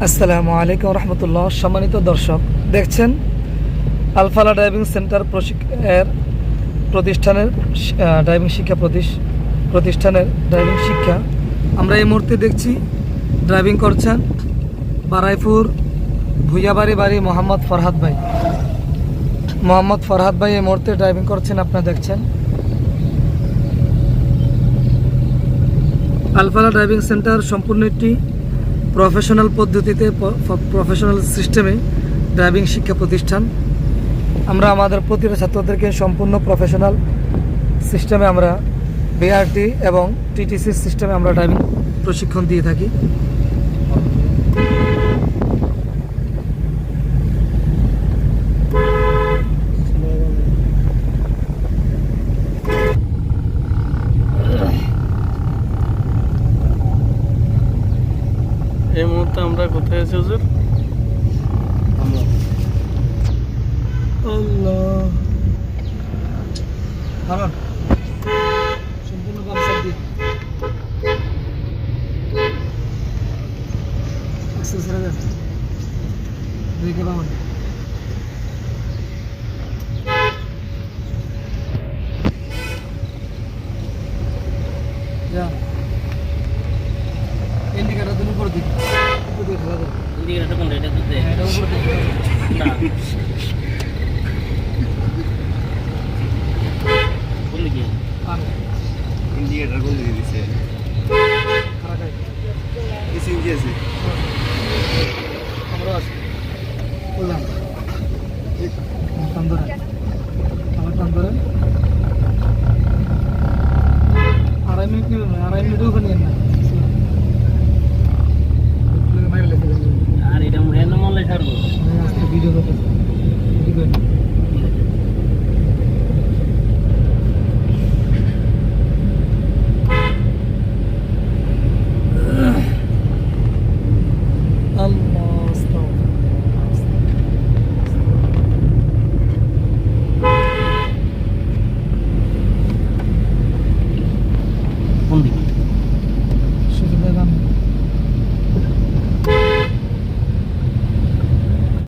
আসসালামু আলাইকুম রহমতুল্লাহ। সম্মানিত দর্শক, দেখছেন আলফালা ড্রাইভিং সেন্টার এর প্রতিষ্ঠানের ড্রাইভিং শিক্ষা প্রতিষ- প্রতিষ্ঠানের ড্রাইভিং শিক্ষা। আমরা এই মুহূর্তে দেখছি ড্রাইভিং করছেন বারাইপুর ভুইয়াবাড়ি বাড়ি মোহাম্মদ ফরহাদ ভাই। মোহাম্মদ ফরহাদ ভাই এই মুহূর্তে ড্রাইভিং করছেন আপনারা দেখছেন। আলফালা ড্রাইভিং সেন্টার সম্পূর্ণ একটি প্রফেশনাল পদ্ধতিতে প্রফেশনাল সিস্টেমে ড্রাইভিং শিক্ষা প্রতিষ্ঠান। আমরা আমাদের প্রতিটা ছাত্রদেরকে সম্পূর্ণ প্রফেশনাল সিস্টেমে আমরা বিআরটি এবং টিটিসি সিস্টেমে আমরা ড্রাইভিং প্রশিক্ষণ দিয়ে থাকি। এই মুহূর্তে আমরা কোথায় আছি হুজুর? আল্লাহ। সম্পূর্ণ বামন ইন্ডিকেটার তুমি উপরে দিকে উপরে দিকে খেলা করো ইন্ডিকেটার কোনটা? এটা তো দেখ। এটা উপরে দিকে না। কোন দিকে পান ইন্ডিকেটার কোন দিকে দিছে? আড়াই মিনিট নিলাম আড়াই মিনিট ওখানে